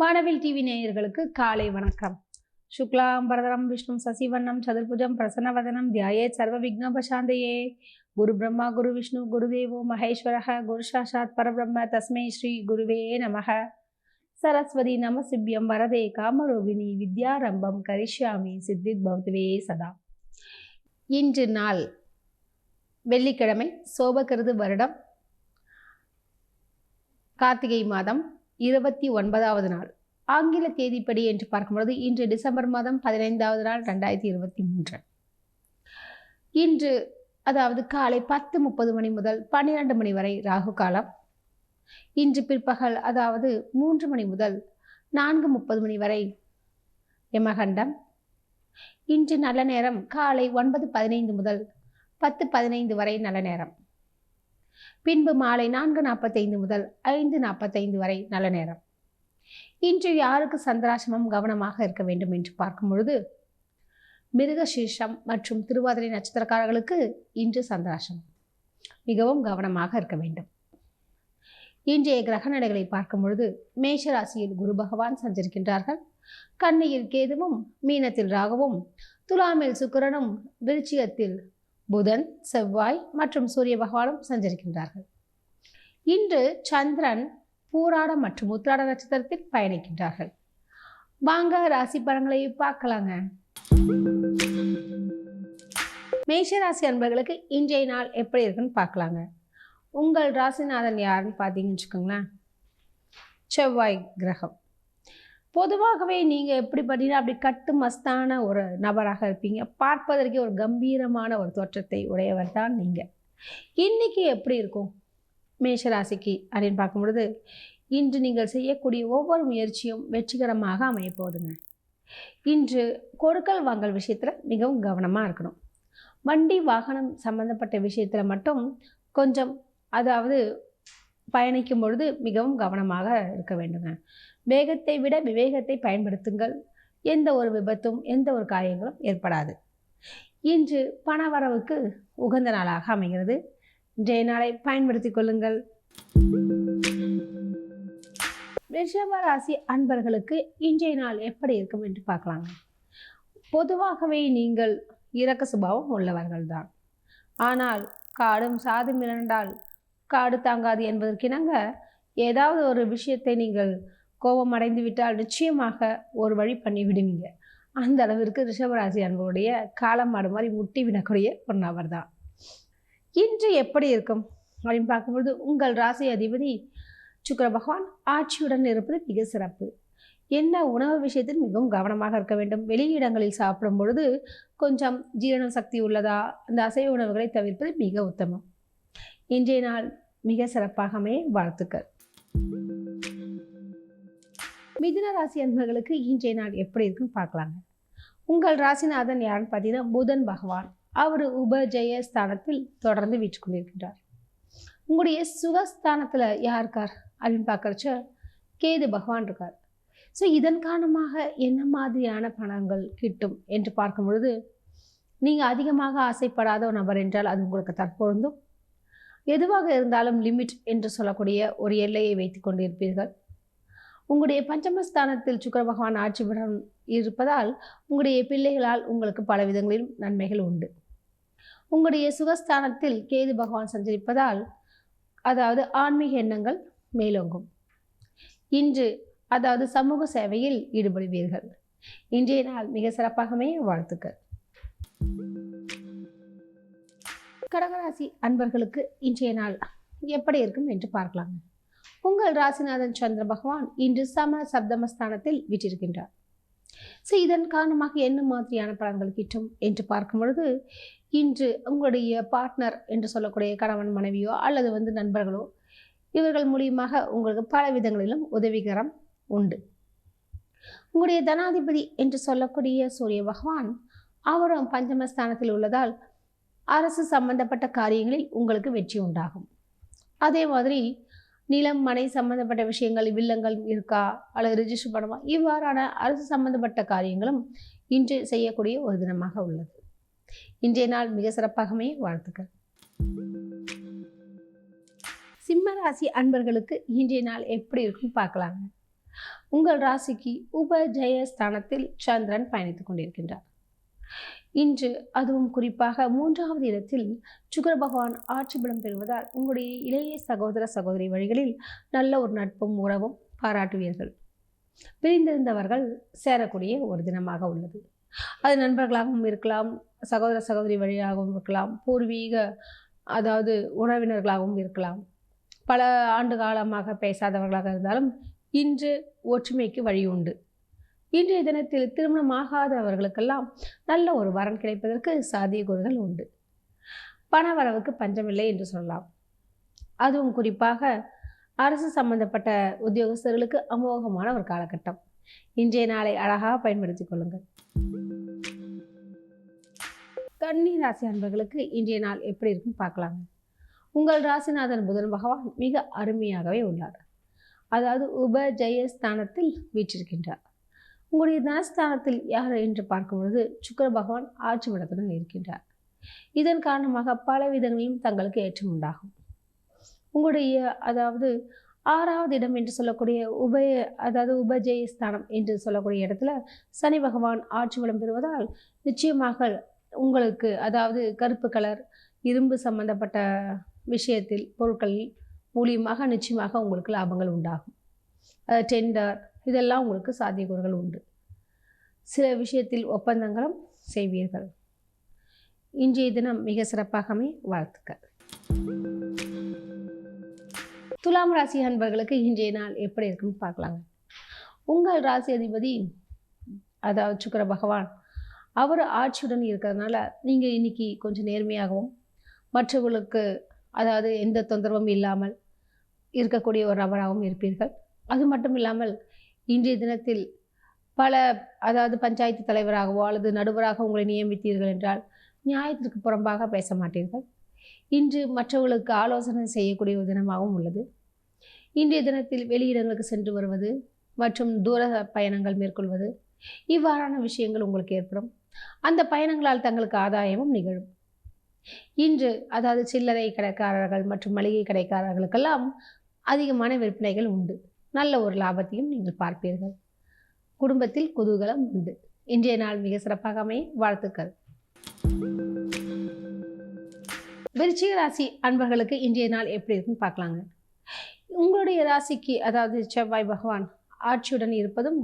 வானவில் டிவி நேயர்களுக்கு காலை வணக்கம். சுக்லாம் பரதரம் விஷ்ணு சசிவண்ணம் சதுர்புஜம் பிரசன்னவதனம் தியாயே சர்வ விக்னோபசாந்தையே. குரு பிரம்மா குரு விஷ்ணு குருதேவோ மகேஸ்வரக குரு சாஷாத் பரபிரம்ம தஸ்மை ஸ்ரீ குருவே நமக. சரஸ்வதி நமசிபியம் வரதே காமரோகிணி வித்யாரம்பம் கரிஷ்யாமி சித்தித் பௌத்துவே சதா. இன்று நாள் வெள்ளிக்கிழமை சோபகிருது வருடம் கார்த்திகை மாதம் இருபத்தி ஒன்பதாவது நாள். ஆங்கில தேதிப்படி என்று பார்க்கும்பொழுது இன்று டிசம்பர் மாதம் பதினைந்தாவது நாள் ரெண்டாயிரத்தி இருபத்தி மூன்று. இன்று அதாவது காலை பத்து முப்பது மணி முதல் பன்னிரண்டு மணி வரை ராகு காலம். இன்று பிற்பகல் அதாவது மூன்று மணி முதல் நான்கு முப்பது மணி வரை யமகண்டம். இன்று நல்ல நேரம் காலை ஒன்பது பதினைந்து முதல் பத்து பதினைந்து வரை நல்ல நேரம். பின்பு மாலை நான்கு நாற்பத்தைந்து முதல் ஐந்து நாற்பத்தைந்து வரை நல்ல நேரம். இன்று யாருக்கு சந்திராசிரமம் கவனமாக இருக்க வேண்டும் என்று பார்க்கும் பொழுது மிருகசீர்ஷம் மற்றும் திருவாதிரை நட்சத்திரக்காரர்களுக்கு இன்று சந்திராசிரமம். மிகவும் கவனமாக இருக்க வேண்டும். இன்றைய கிரக நடைகளை பார்க்கும் பொழுது மேஷ ராசியில் குரு பகவான் சஞ்சரிக்கின்றார்கள். கன்னியில் கேதுவும் மீனத்தில் ராகவும் துலாமில் சுக்கிரனும் விருச்சியத்தில் புதன் செவ்வாய் மற்றும் சூரிய பகவானும் சஞ்சரிக்கின்றார்கள். இன்று சந்திரன் பூராடம் மற்றும் உத்திராட நட்சத்திரத்தில் பயணிக்கின்றார்கள். வாங்க ராசி பலன்களை பார்க்கலாங்க. மேஷ ராசி அன்பர்களுக்கு இன்றைய நாள் எப்படி இருக்குன்னு பார்க்கலாங்க. உங்கள் ராசிநாதன் யாருன்னு பார்த்தீங்கன்னு வச்சுக்கோங்களேன். செவ்வாய் கிரகம். பொதுவாகவே நீங்கள் எப்படி பார்த்தீங்கன்னா அப்படி கட்டு மஸ்தான ஒரு நபராக இருப்பீங்க. பார்ப்பதற்கே ஒரு கம்பீரமான ஒரு தோற்றத்தை உடையவர் தான் நீங்கள் இன்றைக்கி எப்படி இருக்கும்? மேஷராசிக்கு அப்படின்னு பார்க்கும் பொழுது இன்று நீங்கள் செய்யக்கூடிய ஒவ்வொரு முயற்சியும் வெற்றிகரமாக அமையப்போகுதுங்க இன்று கொடுக்கல் வாங்கல் விஷயத்தில் மிகவும் கவனமாக இருக்கணும். வண்டி வாகனம் சம்பந்தப்பட்ட விஷயத்தில் மட்டும் கொஞ்சம் அதாவது பயணிக்கும் பொழுது மிகவும் கவனமாக இருக்க வேண்டுங்க. வேகத்தை விட விவேகத்தை பயன்படுத்துங்கள். எந்த ஒரு விபத்தும் எந்த ஒரு காரியங்களும் ஏற்படாது. இன்று பணவரவுக்கு உகந்த நாளாக அமைகிறது. இன்றைய நாளை பயன்படுத்திக் கொள்ளுங்கள். ரிஷப ராசி அன்பர்களுக்கு இன்றைய நாள் எப்படி இருக்கும் என்று பார்க்கலாங்க பொதுவாகவே நீங்கள் இரக்க சுபாவம் உள்ளவர்கள்தான். ஆனால் காடும் சாதும் இரண்டால் காடு தாங்காது என்பதற்கிணங்க ஏதாவது ஒரு விஷயத்தை நீங்கள் கோபம் அடைந்து விட்டால் நிச்சயமாக ஒரு வழி பண்ணி விடுவீங்க அந்த அளவிற்கு ரிஷபராசி அன்புடைய காலம் மாடு மாதிரி முட்டி விடக்கூடிய ஒரு நபர் தான். இன்று எப்படி இருக்கும் அப்படின்னு பார்க்கும்பொழுது உங்கள் ராசி அதிபதி சுக்கர பகவான் ஆட்சியுடன் இருப்பது மிக சிறப்பு. என்ன உணவு விஷயத்தில் மிகவும் கவனமாக இருக்க வேண்டும். வெளியிடங்களில் சாப்பிடும் பொழுது கொஞ்சம் ஜீரண சக்தி உள்ளதா? அந்த அசைவ உணவுகளை தவிர்ப்பது மிக உத்தமம். இன்றைய நாள் மிக சிறப்பாகவே வாழ்த்துக்கள். மிதுன ராசி அன்பர்களுக்கு இன்றைய நாள் எப்படி இருக்குன்னு பார்க்கலாங்க. உங்கள் ராசிநாதன் யாருன்னு பார்த்தீங்கன்னா புதன் பகவான். அவர் உபஜய ஸ்தானத்தில் தொடர்ந்து வீட்டு கொண்டிருக்கின்றார். உங்களுடைய சுகஸ்தானத்தில் யார் இருக்கார் அப்படின்னு பார்க்குறச்ச கேது பகவான் இருக்கார். ஸோ இதன் காரணமாக என்ன மாதிரியான பணங்கள் கிட்டும் என்று பார்க்கும் பொழுது நீங்கள் அதிகமாக ஆசைப்படாத ஒரு நபர் என்றால் அது உங்களுக்கு தற்பொழுதும் எதுவாக இருந்தாலும் லிமிட் என்று சொல்லக்கூடிய ஒரு எல்லையை வைத்து கொண்டு இருப்பீர்கள் உங்களுடைய பஞ்சமஸ்தானத்தில் சுக்கர பகவான் ஆட்சி படம் இருப்பதால் உங்களுடைய பிள்ளைகளால் உங்களுக்கு பல விதங்களிலும் நன்மைகள் உண்டு. உங்களுடைய சுகஸ்தானத்தில் கேது பகவான் சஞ்சரிப்பதால் அதாவது ஆன்மீக எண்ணங்கள் மேலோங்கும். இன்று அதாவது சமூக சேவையில் ஈடுபடுவீர்கள். இன்றைய நாள் மிக சிறப்பாகவே வாழ்த்துக்கள். கடகராசி அன்பர்களுக்கு இன்றைய நாள் எப்படி இருக்கும் என்று பார்க்கலாம் உங்கள் ராசிநாதன் சந்திர பகவான் இன்று சம சப்தமஸ்தானத்தில் விட்டிருக்கின்றார் ஸோ இதன் காரணமாக என்ன மாதிரியான பலன்கள் கிட்டும் என்று பார்க்கும் பொழுது இன்று உங்களுடைய பார்ட்னர் என்று சொல்லக்கூடிய கணவன் மனைவியோ அல்லது வந்து நண்பர்களோ இவர்கள் மூலியமாக உங்களுக்கு பல விதங்களிலும் உதவிகரம் உண்டு. உங்களுடைய தனாதிபதி என்று சொல்லக்கூடிய சூரிய பகவான் அவரும் பஞ்சமஸ்தானத்தில் உள்ளதால் அரசு சம்பந்தப்பட்ட காரியங்களில் உங்களுக்கு வெற்றி உண்டாகும். அதே மாதிரி நிலம் மனை சம்பந்தப்பட்ட விஷயங்கள் வில்லங்கள் இருக்கா? அல்லது ரிஜிஸ்டர் பண்ணுமா இவ்வாறான அரசு சம்பந்தப்பட்ட காரியங்களும் இன்று செய்யக்கூடிய ஒரு தினமாக உள்ளது. இன்றைய நாள் மிக சிறப்பாகவே வாழ்த்துக்கள். சிம்ம ராசி அன்பர்களுக்கு இன்றைய நாள் எப்படி இருக்கும் பார்க்கலாங்க. உங்கள் ராசிக்கு உப ஜெயஸ்தானத்தில் சந்திரன் பயணித்துக் கொண்டிருக்கின்றார். இன்று அதுவும் குறிப்பாக மூன்றாவது இடத்தில் சுக்கர பகவான் ஆட்சி பலம் பெறுவதால் உங்களுடைய இளைய சகோதர சகோதரி வழிகளில் நல்ல ஒரு நட்பும் உறவும் பாராட்டுவீர்கள். பிரிந்திருந்தவர்கள் சேரக்கூடிய ஒரு தினமாக உள்ளது. அது நண்பர்களாகவும் இருக்கலாம் சகோதர சகோதரி வழியாகவும் இருக்கலாம் பூர்வீக அதாவது உறவினர்களாகவும் இருக்கலாம். பல ஆண்டு காலமாக பேசாதவர்களாக இருந்தாலும் இன்று ஒற்றுமைக்கு வழி உண்டு. இன்றைய தினத்தில் திருமணம் ஆகாதவர்களுக்கெல்லாம் நல்ல ஒரு வரன் கிடைப்பதற்கு சாத்தியக்கூறுகள் உண்டு. பண வரவுக்கு பஞ்சமில்லை என்று சொல்லலாம். அதுவும் குறிப்பாக அரசு சம்பந்தப்பட்ட உத்தியோகஸ்தர்களுக்கு அமோகமான ஒரு காலகட்டம். இன்றைய நாளை அழகாக பயன்படுத்திக் கொள்ளுங்கள். கன்னி ராசி அன்பர்களுக்கு இன்றைய நாள் எப்படி இருக்குன்னு பார்க்கலாங்க. உங்கள் ராசிநாதன் புதன் பகவான் மிக அருமையாகவே உள்ளார். அதாவது உப ஜெயஸ்தானத்தில் வீற்றிருக்கின்றார். உங்களுடைய தனஸ்தானத்தில் யார் என்று பார்க்கும்பொழுது சுக்கர பகவான் ஆட்சி விடத்துடன் இருக்கின்றார். இதன் காரணமாக பல விதங்களிலும் தங்களுக்கு ஏற்றம் உண்டாகும். உங்களுடைய அதாவது ஆறாவது இடம் என்று சொல்லக்கூடிய உபய அதாவது உபஜயஸ்தானம் என்று சொல்லக்கூடிய இடத்துல சனி பகவான் ஆட்சி வளம் பெறுவதால் நிச்சயமாக உங்களுக்கு அதாவது கருப்பு கலர் இரும்பு சம்பந்தப்பட்ட விஷயத்தில் பொருட்கள் மூலியமாக நிச்சயமாக உங்களுக்கு லாபங்கள் உண்டாகும். டெண்டர் இதெல்லாம் உங்களுக்கு சாத்தியக்கூறுகள் உண்டு. சில விஷயத்தில் ஒப்பந்தங்களும் செய்வீர்கள். இன்றைய தினம் மிக சிறப்பாகவே வாழ்த்துக்கள். துலாம் ராசி அன்பர்களுக்கு இன்றைய நாள் எப்படி இருக்குன்னு பார்க்கலாங்க. உங்கள் ராசி அதிபதி அதாவது சுக்கர பகவான் அவர் ஆட்சியுடன் இருக்கிறதுனால நீங்கள் இன்னைக்கு கொஞ்சம் நேர்மையாகவும் மற்றவர்களுக்கு அதாவது எந்த தொந்தரவும் இல்லாமல் இருக்கக்கூடிய ஒரு நபராகவும் இருப்பீர்கள். அது மட்டும் இல்லாமல் இன்றைய தினத்தில் பல அதாவது பஞ்சாயத்து தலைவராகவோ அல்லது நடுவராக உங்களை நியமித்தீர்கள் என்றால் நியாயத்திற்கு புறம்பாக பேச மாட்டீர்கள். இன்று மற்றவர்களுக்கு ஆலோசனை செய்யக்கூடிய ஒரு தினமாகவும் உள்ளது. இன்றைய தினத்தில் வெளியிடங்களுக்கு சென்று வருவது மற்றும் தூர பயணங்கள் மேற்கொள்வது இவ்வாறான விஷயங்கள் உங்களுக்கு ஏற்படும். அந்த பயணங்களால் தங்களுக்கு ஆதாயமும் நிகழும். இன்று அதாவது சில்லறை கடைக்காரர்கள் மற்றும் மளிகை கடைக்காரர்களுக்கெல்லாம் அதிகமான விற்பனைகள் உண்டு. நல்ல ஒரு லாபத்தையும் நீங்கள் பார்ப்பீர்கள். குடும்பத்தில் குதூகலம் உண்டு. இன்றைய நாள் மிக சிறப்பாக அமைய வாழ்த்துக்கள். விருச்சிக ராசி அன்பர்களுக்கு இன்றைய நாள் எப்படி இருக்குன்னு பார்க்கலாங்க. உங்களுடைய ராசிக்கு அதாவது செவ்வாய் பகவான் ஆட்சியுடன் இருப்பதும்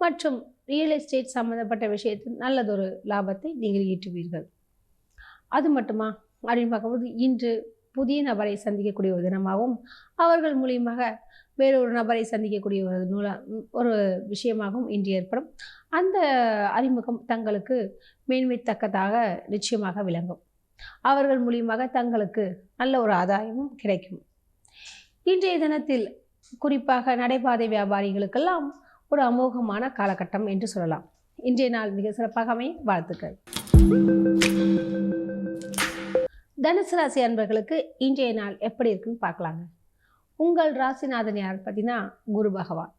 மற்றும் ரியல் எஸ்டேட் சம்மந்தப்பட்ட விஷயத்தில் நல்லதொரு லாபத்தை நீங்கள் ஈட்டுவீர்கள். அது மட்டுமா? அப்படின்னு பார்க்கும்போது இன்று புதிய நபரை சந்திக்கக்கூடிய ஒரு தினமாகவும் அவர்கள் மூலியமாக வேறொரு நபரை சந்திக்கக்கூடிய ஒரு நூலா ஒரு விஷயமாகவும் இன்று ஏற்படும். அந்த அறிமுகம் தங்களுக்கு மேன்மைத்தக்கதாக நிச்சயமாக விளங்கும். அவர்கள் மூலியமாக தங்களுக்கு நல்ல ஒரு ஆதாயமும் கிடைக்கும். இன்றைய தினத்தில் குறிப்பாக நடைபாதை வியாபாரிகளுக்கெல்லாம் ஒரு அமோகமான காலகட்டம் என்று சொல்லலாம். இன்றைய நாள் மிக சிறப்பாகவே வாழ்த்துக்கள். தனுசு ராசி அன்பர்களுக்கு இன்றைய நாள் எப்படி இருக்குன்னு பார்க்கலாங்க. உங்கள் ராசிநாதன் யார் பார்த்தீங்கன்னா? குரு பகவான்.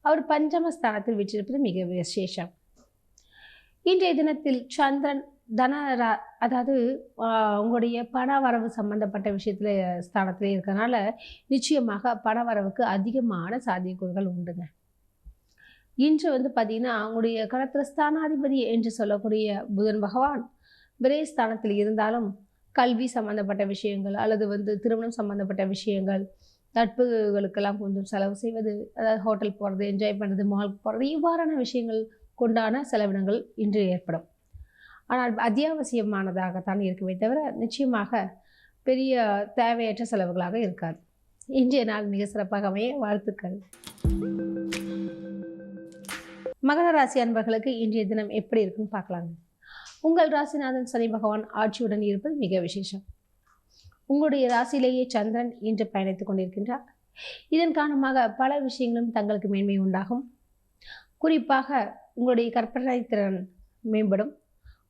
அவர் பஞ்சமஸ்தானத்தில் வீற்றிருப்பது மிக விசேஷம். இன்றைய தினத்தில் சந்திரன் தன ரா- அதாவது உங்களுடைய பண வரவு சம்பந்தப்பட்ட விஷயத்தில் ஸ்தானத்தில் இருக்கிறனால நிச்சயமாக பண வரவுக்கு அதிகமான சாத்தியக்கூறுகள் உண்டுங்க. இன்று வந்து பார்த்தீங்கன்னா அவங்களுடைய கடத்திர ஸ்தானாதிபதி என்று சொல்லக்கூடிய புதன் பகவான் விரை ஸ்தானத்தில் இருந்தாலும் கல்வி சம்பந்தப்பட்ட விஷயங்கள் அல்லது வந்து திருமணம் சம்பந்தப்பட்ட விஷயங்கள் நட்புகளுக்கெல்லாம் கொஞ்சம் செலவு செய்வது அதாவது ஹோட்டல் போகிறது என்ஜாய் பண்ணுறது மால் போகிறது இவ்வாறான விஷயங்கள் கொண்டான செலவினங்கள் இன்று ஏற்படும். ஆனால் அத்தியாவசியமானதாகத்தான் இருக்குமே தவிர நிச்சயமாக பெரிய தேவையற்ற செலவுகளாக இருக்காது. இன்றைய நாள் மிக சிறப்பாக அமைய வாழ்த்துக்கள். மகர ராசி அன்பர்களுக்கு இன்றைய தினம் எப்படி இருக்குன்னு பார்க்கலாங்க. உங்கள் ராசிநாதன் சனி பகவான் ஆட்சியுடன் இருப்பது மிக விசேஷம். உங்களுடைய ராசியிலேயே சந்திரன் இன்று பயணித்துக் கொண்டிருக்கின்றார். இதன் காரணமாக பல விஷயங்களும் தங்களுக்கு மேன்மை உண்டாகும். குறிப்பாக உங்களுடைய கற்பனை திறன் மேம்படும்.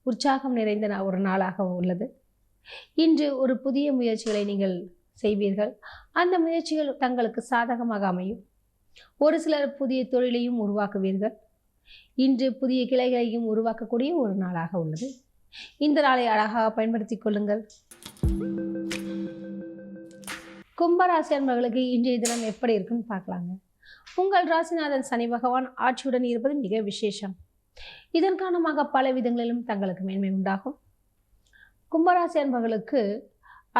உற்சாகம் நிறைந்த ஒரு நாளாக உள்ளது. இன்று ஒரு புதிய முயற்சிகளை நீங்கள் செய்வீர்கள். அந்த முயற்சிகள் தங்களுக்கு சாதகமாக அமையும். ஒரு சிலர் புதிய தொழிலையும் உருவாக்குவீர்கள். இன்று புதிய கிளைகளையும் உருவாக்கக்கூடிய ஒரு நாளாக உள்ளது. இந்த நாளை அழகாக பயன்படுத்திக் கொள்ளுங்கள். கும்பராசி அன்பர்களுக்கு இன்றைய தினம் எப்படி இருக்குன்னு பார்க்கலாங்க. உங்கள் ராசிநாதன் சனி பகவான் ஆட்சியுடன் இருப்பது மிக விசேஷம். இதன் காரணமாக பல விதங்களிலும் தங்களுக்கு மேன்மை உண்டாகும். கும்பராசி அன்பர்களுக்கு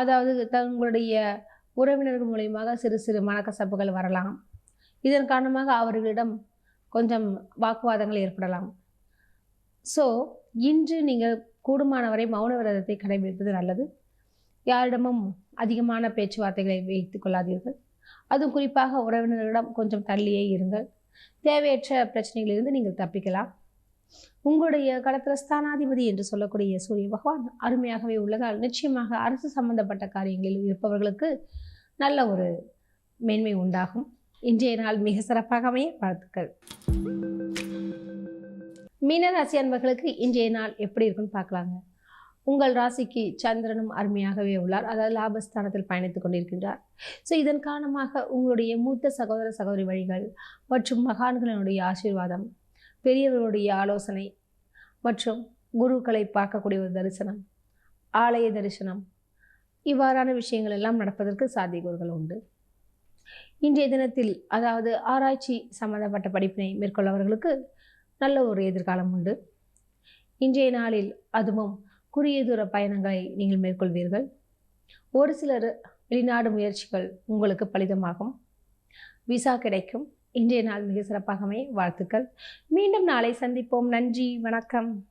அதாவது தங்களுடைய உறவினர்கள் மூலியமாக சிறு சிறு மனக்கசப்புகள் வரலாம். இதன் காரணமாக அவர்களிடம் கொஞ்சம் வாக்குவாதங்கள் ஏற்படலாம். ஸோ இன்று நீங்கள் கூடுமானவரை மௌன விரதத்தை கடைபிடிப்பது நல்லது. யாரிடமும் அதிகமான பேச்சுவார்த்தைகளை வைத்துக் கொள்ளாதீர்கள். அதுவும் குறிப்பாக உறவினர்களிடம் கொஞ்சம் தள்ளியே இருங்கள். தேவையற்ற பிரச்சனைகளிலிருந்து நீங்கள் தப்பிக்கலாம். உங்களுடைய கடத்திர ஸ்தானாதிபதி என்று சொல்லக்கூடிய சூரிய பகவான் அருமையாகவே உள்ளதால் நிச்சயமாக அரசு சம்பந்தப்பட்ட காரியங்களில் இருப்பவர்களுக்கு நல்ல ஒரு மேன்மை உண்டாகும். இன்றைய நாள் மிக சிறப்பாக அமைய வாழ்த்துக்கள். மீனராசி அன்பர்களுக்கு இன்றைய நாள் எப்படி இருக்குன்னு பார்க்கலாங்க. உங்கள் ராசிக்கு சந்திரனும் அருமையாகவே உள்ளார். அதாவது லாபஸ்தானத்தில் பயணித்துக் கொண்டிருக்கின்றார். ஸோ இதன் காரணமாக உங்களுடைய மூத்த சகோதர சகோதரி வழிகள் மற்றும் மகான்களினுடைய ஆசீர்வாதம் பெரியவர்களுடைய ஆலோசனை மற்றும் குருக்களை பார்க்கக்கூடிய ஒரு தரிசனம் ஆலய தரிசனம் இவ்வாறான விஷயங்கள் எல்லாம் நடப்பதற்கு சாத்தியக்கூறுகள் உண்டு. இன்றைய தினத்தில் அதாவது ஆராய்ச்சி சம்பந்தப்பட்ட படிப்பினை மேற்கொள்ளவர்களுக்கு நல்ல ஒரு எதிர்காலம் உண்டு. இன்றைய நாளில் அதுவும் குறுகிய தூர பயணங்களை நீங்கள் மேற்கொள்வீர்கள். ஒரு சிலர் வெளிநாடு முயற்சிகள் உங்களுக்கு பலிதமாகும். விசா கிடைக்கும். இன்றைய நாள் மிக சிறப்பாகவே வாழ்த்துக்கள். மீண்டும் நாளை சந்திப்போம். நன்றி. வணக்கம்.